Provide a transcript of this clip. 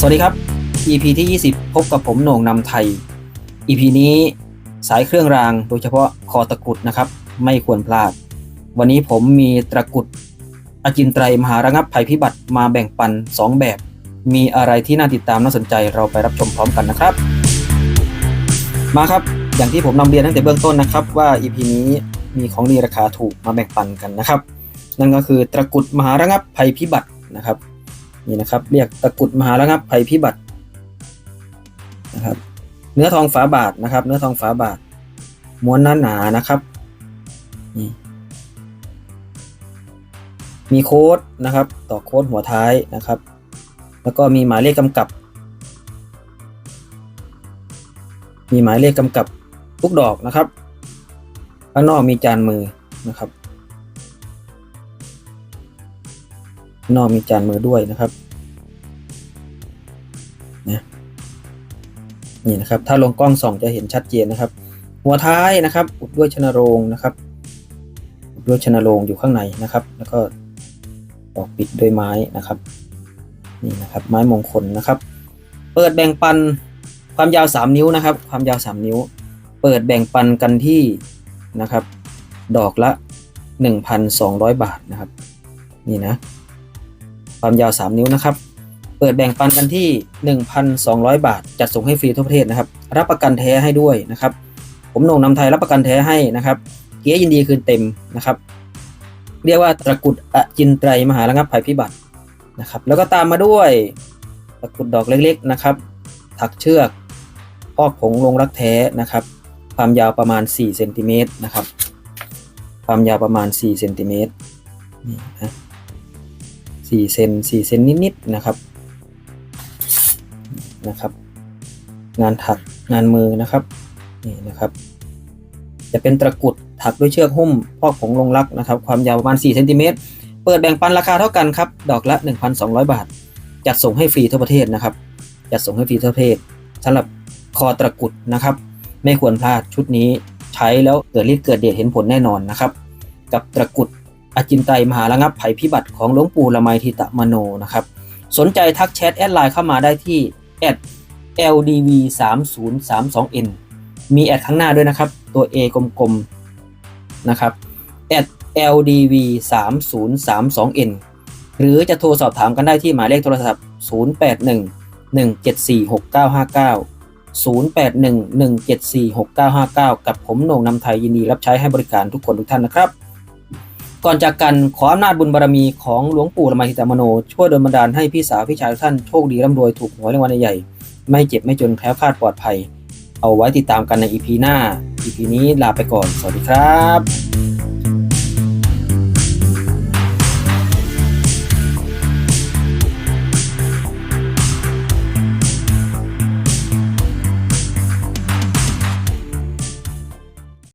สวัสดีครับ EP ที่ 20 พบกับผมโหน่งนำไทย EP นี้สายเครื่องรางโดยเฉพาะคอตะกุดนะครับ ไม่ควรพลาด วันนี้ผมมีตะกุดอจินไตรมหาระงับภัยพิบัติมาแบ่งปัน 2 แบบ มีอะไรที่น่าติดตามน่าสนใจเราไปรับชมพร้อมกันนะครับ มาครับ อย่างที่ผมนำเรียนตั้งแต่เบื้องต้นนะครับ ว่า EP นี้มีของดีราคาถูกมาแบ่งปันกันนะครับ นั่นก็คือตะกุดมหาระงับภัยพิบัตินะครับ นี่นะครับ เรียกตะกุดมหาระงับภัยพิบัตินะครับ เนื้อทองฝาบาทนะครับ เนื้อทองฝาบาทม้วนหนาๆนะครับนี่มีโค้ดนะครับ ต่อโค้ดหัวท้ายนะครับ แล้วก็มีหมายเลขกำกับ มีหมายเลขกำกับทุกดอกนะครับข้างนอกมีจานมือนะครับ ข้างนอกมีจานมือด้วยนะครับนะนี่นะครับ ถ้าลงกล้องส่องจะเห็นชัดเจนนะครับ หัวท้ายนะครับ อุดด้วยชนโรงนะครับอุดด้วยชนโรงอยู่ข้างในนะครับ แล้วก็ตอกปิดด้วยไม้นะครับนี่นะครับ ไม้มงคลนะครับ เปิดแบ่งปันความยาว 3 นิ้วนะครับ ความยาว 3 นิ้ว เปิดแบ่งปันกันที่นะครับ ดอกละ 1,200 บาทนะครับ นี่นะ ความยาว 3 นิ้วนะครับ เปิดแบ่งปันกันที่ 1,200 บาท จัดส่งให้ฟรีทั่วประเทศนะครับ รับประกันแท้ให้ด้วยนะครับ ผมนงนำไทยรับประกันแท้ให้นะครับ เกียร์ยินดีคืนเต็มนะครับ เรียกว่าตะกุดอจินไตรมหาระงับภัยพิบัตินะครับ แล้วก็ตามมาด้วยตะกุดดอกเล็กๆนะครับ ถักเชือกพอกผงลงรักแท้นะครับ ความยาวประมาณ4เซนติเมตรนะครับ ความยาวประมาณ4เซนติเมตรนี่นะ 4เซน4เซนนิดๆนะครับนะครับ งานถักงานมือนะครับนี่นะครับ จะเป็นตะกุดถักด้วยเชือกหุ้มพอกผงลงรักนะครับ ความยาวประมาณ4เซนติเมตรเปิดแบ่งปันราคาเท่ากันครับ ดอกละ 1,200 บาท จัดส่งให้ฟรีทั่วประเทศนะครับ จัดส่งให้ฟรีทั่วประเทศสำหรับคอตะกุดนะครับ ไม่ควรพลาดชุดนี้ใช้แล้วเกิดฤทธิ์เกิดเดชเห็นผลแน่นอนนะครับ กับตะกุด อจินไตมหาระงับภัยพิบัติของหลวงปู่ละไมทิตะมโนนะครับ สนใจทักแชทแอดไลน์เข้ามาได้ที่ @ldv 3 0 3 2 n มีแอดข้างหน้าด้วยนะครับ ตัว A กลมๆนะครับ @ldv 3 0 3 2 n หรือจะโทรสอบถามกันได้ที่หมายเลขโทรศัพท์ 081 174 6959 081 174 6959 กับผมโหน่งนำไทยยินดีรับใช้ให้บริการทุกคนทุกท่านนะครับ ก่อนจากกันขออำนาจบุญบารมีของหลวงปู่ละไมทิตามโน ช่วยดลบันดาลให้พี่สาวพี่ชายท่านโชคดีร่ำรวยถูกหวยรางวัลใหญ่ ไม่เจ็บไม่จนแคล้วคลาดปลอดภัย เอาไว้ติดตามกันในอีพีหน้าอีพีนี้ลาไปก่อน สวัสดีครับ